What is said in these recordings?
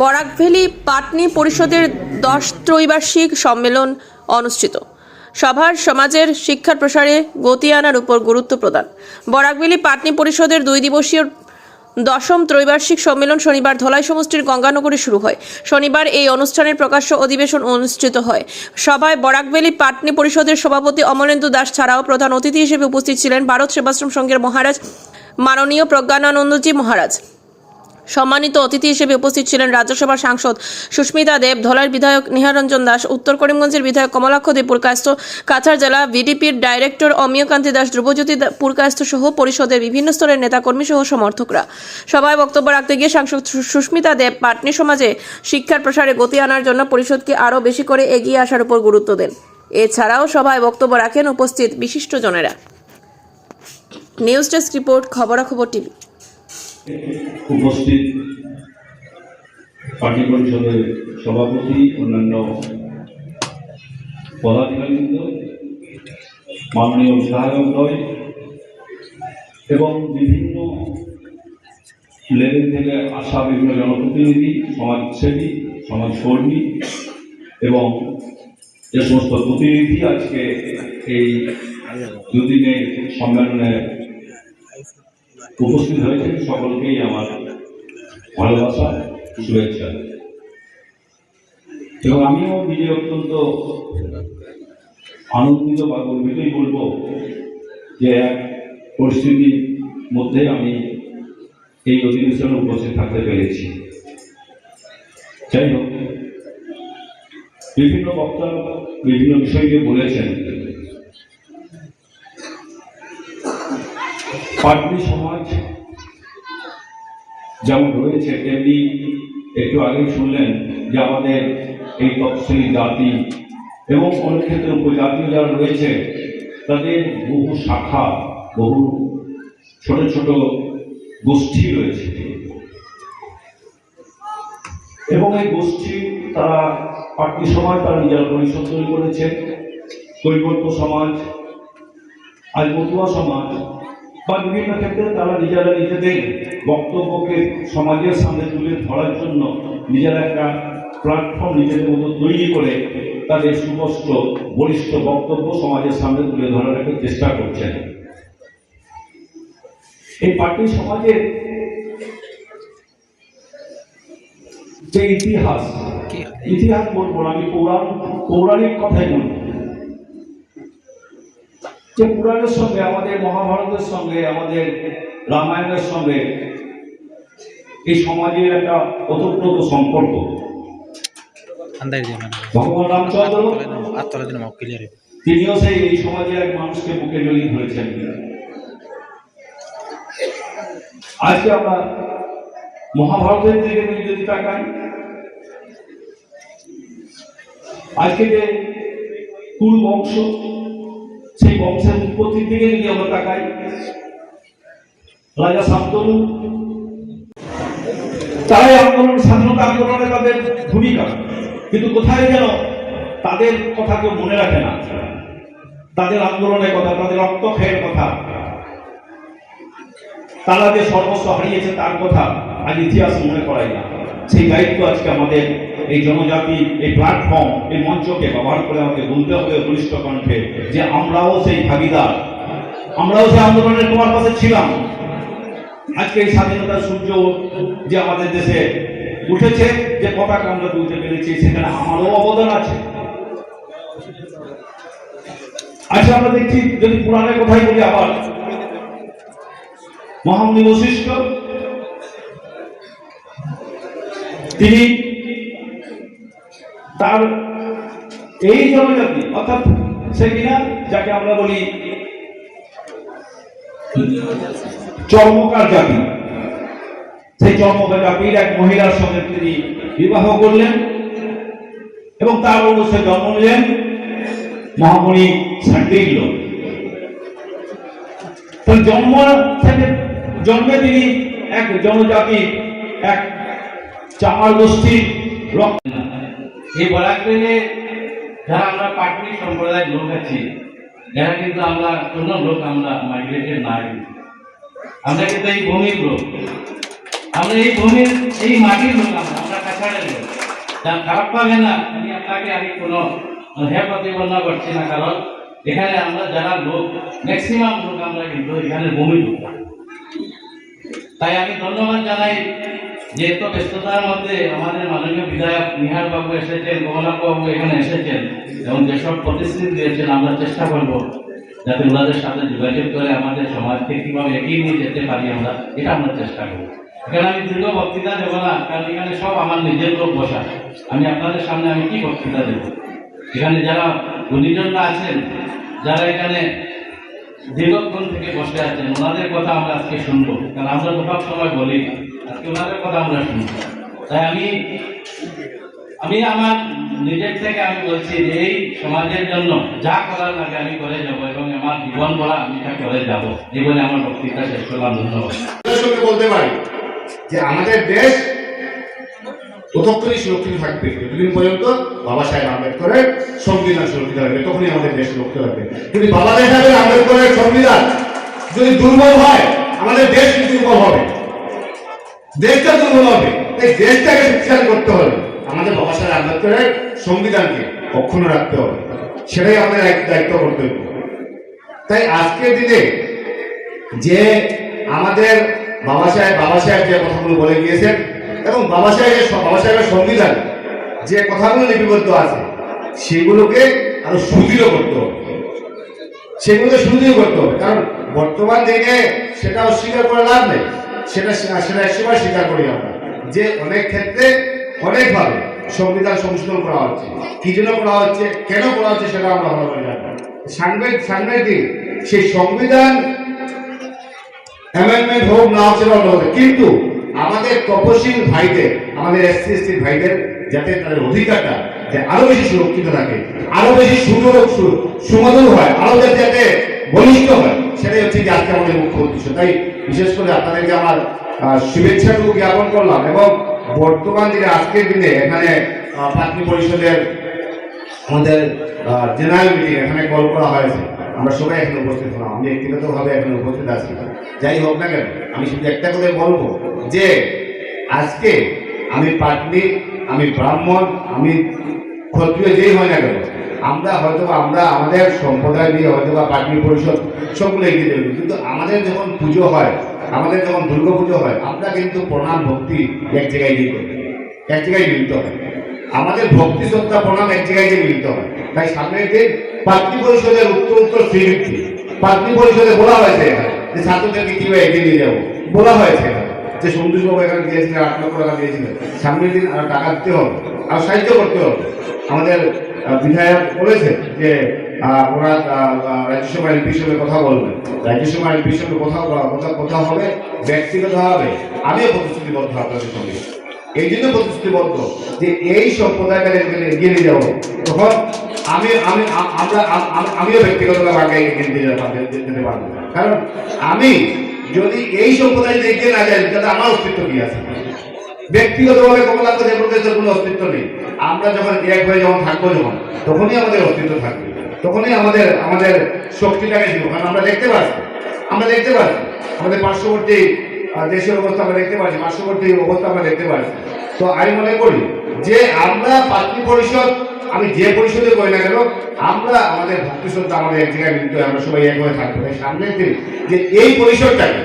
বরাকভেলি পাটনি পরিষদের দশ ত্রৈবার্ষিক সম্মেলন অনুষ্ঠিত। সভার সমাজের শিক্ষার প্রসারে গতি আনার উপর গুরুত্ব প্রদান। বরাকভেলি পাটনি পরিষদের দুই দিবসীয় দশম ত্রৈবার্ষিক সম্মেলন শনিবার ধলাই সমষ্টির গঙ্গানগরে শুরু হয়। শনিবার এই অনুষ্ঠানের প্রকাশ্য অধিবেশন অনুষ্ঠিত হয়। সভায় বরাকভেলি পাটনি পরিষদের সভাপতি অমলেন্দু দাস ছাড়াও প্রধান অতিথি হিসেবে উপস্থিত ছিলেন ভারত সেবাশ্রম সংঘের মহারাজ মাননীয় প্রজ্ঞানানন্দজি মহারাজ। সম্মানিত অতিথি হিসেবে উপস্থিত ছিলেন রাজ্যসভার সাংসদ সুস্মিতা দেব ধলাইয়ের বিধায়ক নিহারঞ্জন দাস, উত্তর করিমগঞ্জের বিধায়ক কমলাক্ষ দেব পুরকায়স্থ কাছাড় জেলা ভিডিপির ডাইরেক্টর অমিয়কান্তি দাস, ধ্রুবজ্যোতি পুরকায়স্থ সহ পরিষদের বিভিন্ন স্তরের নেতাকর্মী সহ সমর্থকরা। সভায় বক্তব্য রাখতে গিয়ে সাংসদ সুস্মিতা দেব পাটনি সমাজে শিক্ষার প্রসারে গতি আনার জন্য পরিষদকে আরও বেশি করে এগিয়ে আসার উপর গুরুত্ব দেন। এছাড়াও সভায় বক্তব্য রাখেন উপস্থিত বিশিষ্টজনেরা। News desk report, Khabarakhabar TV. উপস্থিত পার্টি পরিষদের সভাপতি, অন্যান্য পদাধিকারীবৃন্দ, মাননীয় বিধায়কদ্বয় এবং বিভিন্ন লেভেল থেকে আসা বিভিন্ন জনপ্রতিনিধি, সমাজসেবী, সমাজকর্মী এবং যে সমস্ত প্রতিনিধি আজকে এই দুদিনের সম্মেলনে উপস্থিত হয়েছেন সকলকেই আমার ভালোবাসা, শুভেচ্ছা। এবং আমিও নিজে অত্যন্ত আনন্দিত বা গর্বিতই বলব যে এক পরিস্থিতির মধ্যে আমি এই অধিবেশনে উপস্থিত থাকতে পেরেছি। যাই হোক, বিভিন্ন বক্তা বিভিন্ন বিষয় নিয়ে বলেছেন। পাটনি সমাজ যেমন রয়েছে তেমনি একটু আগে শুনলেন যে আমাদের এই তফসিলি জাতি এবং অনেক ক্ষেত্রে উপজাতীয় যারা রয়েছে, তাদের বহু শাখা, বহু ছোট ছোট গোষ্ঠী রয়েছে। এবং এই গোষ্ঠী, তারা পাটনি সমাজ তারা নিজেরা পরিষদ তৈরি করেছে। কৈবল্য সমাজ, আজ মতুয়া সমাজ বা বিভিন্ন ক্ষেত্রে তারা নিজেরা নিজেদের বক্তব্যকে সমাজের সামনে তুলে ধরার জন্য নিজেরা একটা প্ল্যাটফর্ম নিজেদের মতো তৈরি করে তাদের সুস্পষ্ট, বলিষ্ঠ বক্তব্য সমাজের সামনে তুলে ধরার একটা চেষ্টা করছেন। এই পার্টি সমাজের যে ইতিহাস ইতিহাস বলব আমি পৌরাণ পৌরাণিক কথাই বলব। যে পুরাণের সঙ্গে আমাদের মহাভারতের সঙ্গে আমাদের রামায়ণের সঙ্গে এই সমাজের একটা ওতপ্রোত সম্পর্ক। ভগবান রামচন্দ্র তিনিও সেই এই সমাজের এক মানুষকে বুকে জড়িয়ে ধরেছেন। আজকে আমরা মহাভারতের দিকে যদি তাকাই আজকে যে কুরু বংশ সেই বংশের উৎপত্তির দিকে যদি আমরা তাকাই, রাজা আন্দোলন স্বাধীনতা আন্দোলনে তাদের ভূমিকা। কিন্তু কোথায় যেন তাদের কথা কেউ মনে রাখে না। তাদের আন্দোলনের কথা, তাদের রক্তক্ষয়ের কথা। তারা যে সর্বস্ব হারিয়েছে তার কথা আজ ইতিহাস মনে করাই না। সেই দায়িত্ব আজকে আমাদের এই জনজাতি এই প্ল্যাটফর্ম এই মঞ্চকে ব্যবহার করে আমাকে বলতে হবে বলিষ্ঠ কণ্ঠে যে আমরাও সেই ভাগিদার। আমরাও সেই আন্দোলনের তোমার পাশে ছিলাম। আজকে এই স্বাধীনতার সূর্য যে আমাদের দেশে উঠেছে, যে পতাকা আমরা তুলতে পেরেছি, সেখানে আমারও অবদান আছে। আচ্ছা আমরা দেখছি যদি পুরাণের কথাই বলি আবার। মহামুনি বশিষ্ঠ তিনি তার এই জনজাতি, অর্থাৎ সে কিনা, যাকে আমরা বলি চর্মকার জাতি। সেই চর্মকার জাতির এক মহিলার সঙ্গে তিনি বিবাহ করলেন এবং তার অনুসারে জন্ম নিলেন মহামণি সান্ডিল্য জন্ম থেকে জন্মে তিনি এক জনজাতি এক চামার গোষ্ঠীর এই বরাকবেলে যারা আমরা পাটনি সম্প্রদায়ের লোক আছি, যারা কিন্তু আমরা কোন লোক আমরা মাইগ্রেটেড নাই আমরা কিন্তু এই ভূমির লোক। আমরা এই ভূমির, এই মাটির লোক আমরা আমরা কাছাড় যা খারাপ পাবে না, আমি আপনাকে আমি কোনো হ্যাঁ প্রতিবন্ধা করছি না, কারণ এখানে আমরা যারা লোক ম্যাক্সিমাম লোক আমরা কিন্তু এখানে ভূমি তাই আমি ধন্যবাদ জানাই যে এত ব্যস্ততার মধ্যে আমাদের মাননীয় বিধায়ক নিহার বাবু এসেছেন কমলাপ বাবু এখানে এসেছেন এবং যেসব প্রতিশ্রুতি দিয়েছেন, আমরা চেষ্টা করব যাতে ওনাদের সাথে যোগাযোগ করে আমাদের সমাজকে কীভাবে এগিয়ে নিয়ে যেতে পারি আমরা, এটা আমরা চেষ্টা করব। এখানে আমি দীর্ঘ বক্তৃতা দেবো না, কারণ এখানে সব আমার নিজের লোক বসা। আমি আপনাদের সামনে আমি কি বক্তৃতা দেব? এখানে যারা গুণীজনরা আছেন, যারা এখানে দীর্ঘক্ষণ থেকে বসে আছেন, ওনাদের কথা আমরা আজকে শুনব। কারণ আমরা সব সময় বলি, আজকে ওনাদের কথা আমরা শুনব। তাই আমি আমি আমার নিজের থেকে আমি বলছি যে এই সমাজের জন্য যা করার লাগে আমি করে যাব এবং আমার জীবন বলা আমি তা করে যাব। জীবনে আমার বক্তৃতা শেষ করলাম, ধন্যবাদ। বলতে পারি যে আমাদের দেশ ততক্ষণই সুরক্ষিত থাকবে যতদিন পর্যন্ত বাবা সাহেব আম্বেদকরের সংবিধান সুরক্ষিত থাকবে তখনই আমাদের দেশ সুরক্ষিত থাকবে যদি বাবা সাহেব আম্বেদকরের সংবিধান যদি দুর্বল হয়, আমাদের দেশ দুর্বল হবে? দেশটা দুর্বল হবে, তাই দেশটাকে শক্তিশালী করতে হবে। আমাদের বাবা সাহেব আম্বেদকরের সংবিধানকে অক্ষুণ্ণ রাখতে হবে। সেটাই আমাদের দায়িত্ব কর্তব্য। তাই আজকের দিনে যে আমাদের বাবা সাহেব বাবা সাহেব যে কথাগুলো বলে গিয়েছেন এবং বাবা সাহেবের বাবা সাহেবের সংবিধান যে কথাগুলো লিপিবদ্ধ আছে, সেগুলোকে আরও সুদৃঢ় করতে হবে। সেগুলোকে সুদৃঢ় করতে হবে। কারণ বর্তমান দিনে সেটা অস্বীকার করে লাভ নেই। সেটা সেটা একসময় স্বীকার করি আমরা। যে অনেক ক্ষেত্রে অনেকভাবে সংবিধান সংশোধন করা হচ্ছে। কি জন্য করা হচ্ছে? কেন করা হচ্ছে সেটা আমরা ভালো করে জানব সাংবিধানিক সাংবিধানিক সেই সংবিধান অ্যামেন্ডমেন্ট হোক না অন্য কিন্তু আমাদের তপশীল ভাইদের, আমাদের এসসি, এসটি ভাইদের যাতে তাদের অধিকারটা যে আরও বেশি সুরক্ষিত থাকে, আরও বেশি সুন্দর সু- সুমধুর হয়, আরও যাতে বলিষ্ঠ হয়, সেটাই হচ্ছে যে আজকে আমাদের মুখ্য উদ্দেশ্য। তাই বিশেষ করে আপনাদেরকে আমার শুভেচ্ছাটুকু জ্ঞাপন করলাম এবং বর্তমান দিনে আজকের দিনে এখানে পাটনি পরিষদের আমাদের জেনারেল মিটিং এখানে কল করা হয়েছে। আমরা সবাই এখানে উপস্থিত হলাম, আমি ব্যক্তিগতভাবে এখানে উপস্থিত আছি। যাই হোক না কেন, আমি শুধু একটা করে বলব যে আজকে আমি পাটনি, আমি ব্রাহ্মণ, আমি ক্ষত্রিয় যেই হয় না কেন, আমরা হয়তো আমরা আমাদের সম্প্রদায় নিয়ে হয়তো বা পাটনি পরিষদ সবগুলো এগিয়ে দেবে কিন্তু আমাদের যখন পুজো হয়, আমাদের যখন দুর্গা পুজো হয়, আমরা কিন্তু প্রণাম, ভক্তি এক জায়গায় গিয়ে করি এক জায়গায় মিলিত হয়। আমাদের ভক্তি, শ্রদ্ধা, প্রণাম এক জায়গায় গিয়ে মিলিত হয়। তাই সামনের দিন পাত্রী পরিষদের উত্তর উত্তর শ্রীবৃত্তি পাত্রী পরিষদে বলা হয়েছে যে ছাত্রদেরকে কীভাবে এগিয়ে নিয়ে যাব? বলা হয়েছে। যে সন্দীপবাবু এখানে দিয়েছিলেন আট লক্ষ টাকা দিয়েছিলেন। সামনের দিন আর টাকা দিতে হবে, আর সাহায্য করতে হবে। আমাদের বিধায়ক বলেছে যে ওরা রাজ্যসভা এমপির সঙ্গে কথা বলবেন। রাজ্যসভা এমপির সঙ্গে কথা কথা কথা হবে আমিও প্রতিশ্রুতিবদ্ধ আপনাদের সঙ্গে। এই জন্য প্রতিশ্রুতিবদ্ধ যে এই সম্প্রদায়কে এগিয়ে- নিয়ে যাব, তখন আমি আমি আমরা আমিও ব্যক্তিগতভাবে আগে এগিয়ে যেতে পারব। কারণ আমি যদি এই সম্প্রদায় এগিয়ে না যাই তাহলে আমার অস্তিত্ব কি আছে? ব্যক্তিগতভাবে কমলাক্ষ দেবপ্রদেশের কোনো অস্তিত্ব নেই। আমরা যখন এক হয়ে যখন থাকব যখন, তখনই আমাদের অস্তিত্ব থাকবে। তখনই আমাদের আমাদের শক্তিটাকে দিব কারণ আমরা দেখতে পাচ্ছি, আমরা দেখতে পাচ্ছি। আমাদের পার্শ্ববর্তী দেশের অবস্থা আমরা দেখতে পাচ্ছি, পার্শ্ববর্তী অবস্থা আমরা দেখতে পাচ্ছি। তো আমি মনে করি যে আমরা পাত্রী পরিষদ আমি যে পরিষদে করি না কেন, আমরা আমাদের শ্রদ্ধা আমাদের এক জায়গায় হয়ে আমরা সবাই এক হয়ে থাকব। সামনের দিন যে এই পরিষদটাকে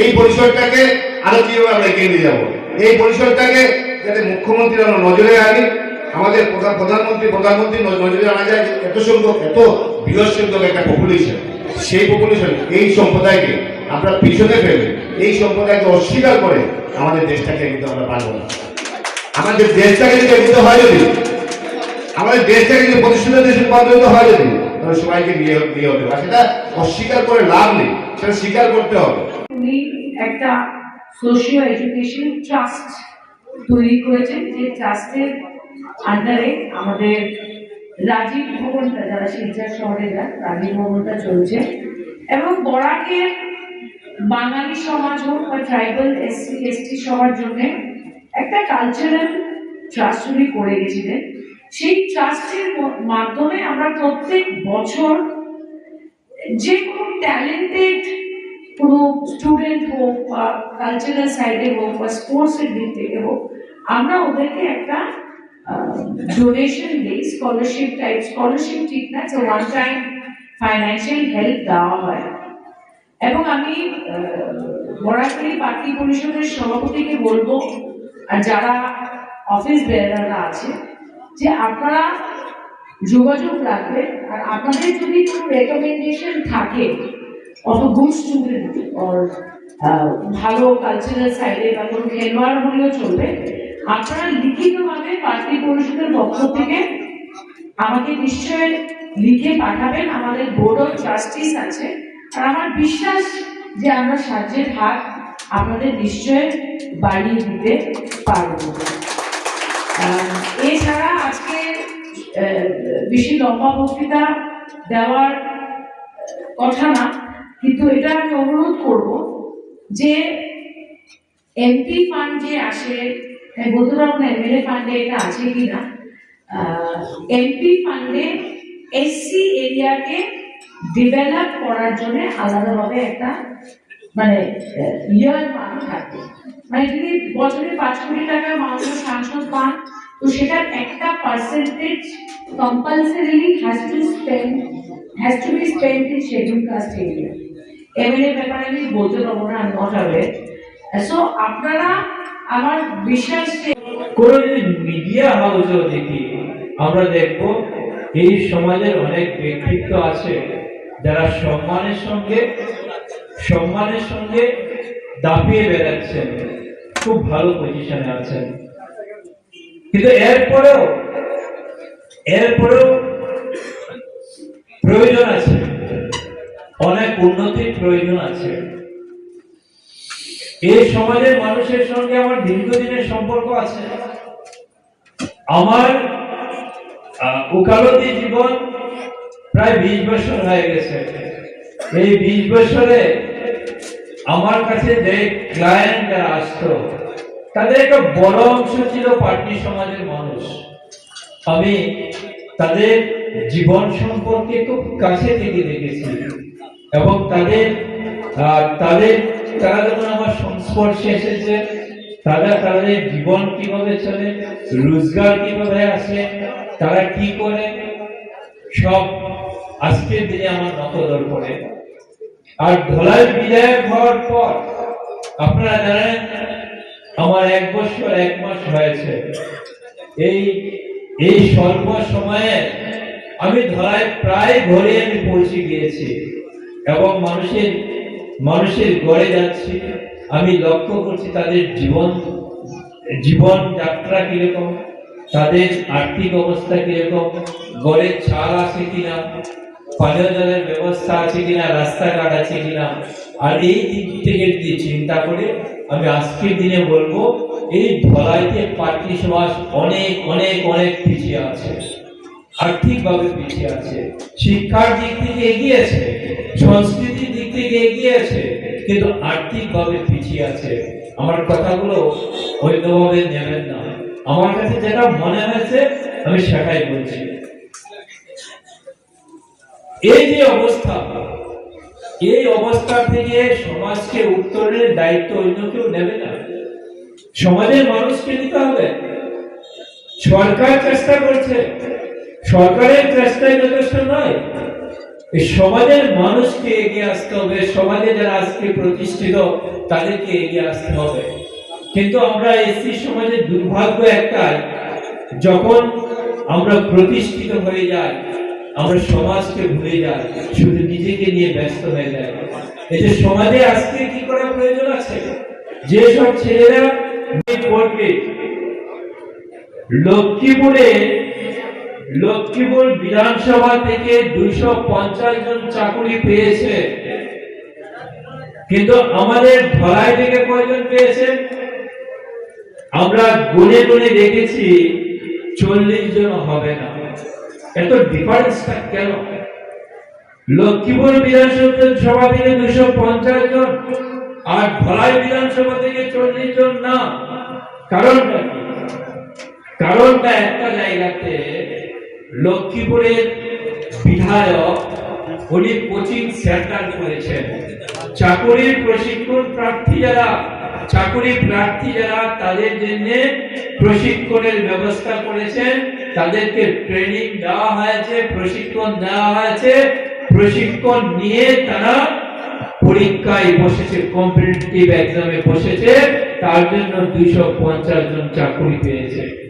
এই পরিষদটাকে আরও কীভাবে আমরা এগিয়ে নিয়ে যাব? এই পরিষদটাকে যাতে মুখ্যমন্ত্রী আমরা নজরে আনি, আমাদের প্রধান প্রধানমন্ত্রী প্রধানমন্ত্রী নজরে আনা যায় এত সংখ্যক এত বৃহৎ সংখ্যক একটা পপুলেশন সেই পপুলেশন এই সম্প্রদায়কে আমরা পিছনে ফেলে, এই সম্প্রদায়কে অস্বীকার করে আমাদের দেশটাকে কিন্তু আমরা পারব না। আমাদের দেশটাকে যদি হয় যদি আমাদের দেশটাকে যদি প্রতিষ্ঠিত দেশে রূপান্তরিত হয় যদি, তাহলে সবাইকে নিয়ে নিয়ে হতে আর সেটা অস্বীকার করে লাভ নেই, সেটা স্বীকার করতে হবে। উনি একটা সোশিও এডুকেশন ট্রাস্ট তৈরি করেছেন, যে ট্রাস্টের আন্ডারে আমাদের রাজীব ভবনটা, যারা শিলচর শহরে যান রাজীব ভবনটা চলছে। এবং বরাকের বাঙালি সমাজ হোক বা ট্রাইবাল এসসি এসটি সবার জন্য একটা কালচারাল ট্রাস্ট উনি করে গেছিলেন। সেই ট্রাস্টের মাধ্যমে আমরা প্রত্যেক বছর যে কোনো ট্যালেন্টেড কোনো স্টুডেন্ট হোক বা কালচারাল সাইডে হোক বা স্পোর্টসের দিক থেকে হোক, আমরা ওদেরকে একটা ডোনেশন দিই স্কলারশিপ টাইপ স্কলারশিপ ঠিক না যে ওয়ান টাইম ফাইন্যান্সিয়াল হেল্প দেওয়া হয়। এবং আমি বরাকরি পার্টি পরিষদের সভাপতিকে বলব, আর যারা অফিস বেয়ারাররা আছে যে আপনারা যোগাযোগ রাখবেন আর আপনাদের যদি কোনো রেকমেন্ডেশন থাকে, অত গুড স্টুডেন্ট ওর ভালো কালচারাল সাইডে বা কোনো খেলোয়াড় হলেও চলবে, আপনারা লিখিতভাবে পার্টি পরিষদের পক্ষ থেকে আমাকে নিশ্চয় লিখে পাঠাবেন। আমাদের বোর্ড অফ ট্রাস্টিস আছে। আর আমার বিশ্বাস যে আমরা সাহায্যের হাত আপনাদের নিশ্চয় বাড়িয়ে দিতে পারব। বেশি লম্বা বক্তৃতা দেওয়ার কথা না, কিন্তু এটা আমি অনুরোধ করব যে এমপি ফান্ড যে আসে বলতে পারব না এমএলএ ফান্ডে এটা আছে কিনা এমপি ফান্ডে এসসি এরিয়াকে ডেভেলপ করার জন্য আলাদাভাবে একটা মানে ইয়ার মান থাকে মানে যদি বছরে পাঁচ কোটি টাকা মাননীয় সাংসদ পান তো সেটার একটা percentage compulsorily has to spend has to be spend in schedule caste area MLA ব্যাপারে আমি বলতে পারব না নট অ্যাওয়ার সো আপনারা আমার বিশ্বাস কোনো যদি মিডিয়া হাউসেও দেখি, আমরা দেখব এই সমাজের অনেক ব্যক্তিত্ব আছে যারা সম্মানের সঙ্গে সম্মানের সঙ্গে দাপিয়ে বেড়াচ্ছেন, খুব ভালো পজিশনে আছেন। কিন্তু এরপরেও এরপরেও প্রয়োজন আছে। অনেক উন্নতির প্রয়োজন আছে। এই সমাজের মানুষের সঙ্গে আমার দীর্ঘদিনের সম্পর্ক আছে। আমার ওকালতি জীবন প্রায় বিশ বছর হয়ে গেছে। এই বিশ বছরে আমার কাছে যে ক্লায়েন্ট যারা আসতো তাদের একটা বড় অংশ ছিল পার্টি সমাজের মানুষ। আমি তাদের জীবন সম্পর্কে খুব কাছে থেকে দেখেছি এবং তাদের তাদের, তারা যখন আমার সংস্পর্শে এসেছে, তারা তাদের জীবন কীভাবে চলে, রোজগার কীভাবে আসে, তারা কি করে, সব আজকের দিনে আমার নকদর করে আর ধলাই বিদায় হওয়ার পর, আপনারা জানেন আমার এক বছর, এক মাস হয়েছে। এই এই স্বল্প সময়ে আমি ধরায় প্রায় ঘরে আমি পৌঁছে গিয়েছি এবং মানুষের মানুষের গড়ে যাচ্ছি। আমি লক্ষ্য করছি তাদের জীবন জীবন যাত্রা কীরকম, তাদের আর্থিক অবস্থা কীরকম, গড়ের ছাল আছে কিনা, পানীয় জলের ব্যবস্থা আছে কিনা, রাস্তাঘাট আছে কিনা। আর এই দিক থেকে চিন্তা করে আমি আজকের দিনে বলব, এই ধলাইতে পার্টি সমাজ অনেক অনেক অনেক পিছিয়ে আছে। আর্থিকভাবে পিছিয়ে আছে। শিক্ষার দিক থেকে এগিয়েছে, সংস্কৃতির দিক থেকে এগিয়েছে, কিন্তু আর্থিকভাবে পিছিয়ে আছে। আমার কথাগুলো অন্যভাবে নেবেন না। আমার কাছে যেটা মনে হয়েছে, আমি সেটাই বলছি। এই যে অবস্থা এই অবস্থা থেকে সমাজকে উত্তরণের দায়িত্ব অন্য কেউ নেবে না। সমাজের মানুষকে নিতে হবে। সরকার চেষ্টা করছে। সরকারের চেষ্টাই যথেষ্ট নয়। সমাজের মানুষকে এগিয়ে আসতে হবে। সমাজে যারা আজকে প্রতিষ্ঠিত, তাদেরকে এগিয়ে আসতে হবে। কিন্তু আমরা এসি সমাজের দুর্ভাগ্য একটাই, যখন আমরা প্রতিষ্ঠিত হয়ে যাই আমরা সমাজকে ভুলে যাই, শুধু নিজেকে নিয়ে ব্যস্ত হয়ে যায় এই যে সমাজে আজকে কি করা প্রয়োজন আছে? যেসব ছেলেরা পড়বে লক্ষ্মীপুরে, লক্ষ্মীপুর বিধানসভা থেকে দুইশো পঞ্চাশ জন চাকুরি পেয়েছে। কিন্তু আমাদের ধলাই থেকে কয়জন পেয়েছে? আমরা গুনে গুনে দেখেছি, চল্লিশ জন হবে না। এত ডিফারেন্সটা কেন? লক্ষ্মীপুর বিধানসভা থেকে দুশো পঞ্চাশ জন, আর ধলাই বিধানসভা থেকে চল্লিশ জন না। কারণটা কি? কারণটা একটা জায়গাতে লক্ষ্মীপুরের বিধায়ক, উনি কোচিং সেন্টার করেছেন। চাকরির প্রশিক্ষণ প্রার্থী যারা চাকুরি প্রার্থী যারা, তাদের জন্য প্রশিক্ষণের ব্যবস্থা করেছেন। তাদেরকে ট্রেনিং দেওয়া হয়েছে, প্রশিক্ষণ দেওয়া হয়েছে। প্রশিক্ষণ নিয়ে তারা পরীক্ষায় বসেছে কম্পিটিটিভ এক্সামে বসেছে। তার জন্য দুইশো পঞ্চাশ জন চাকরি পেয়েছে।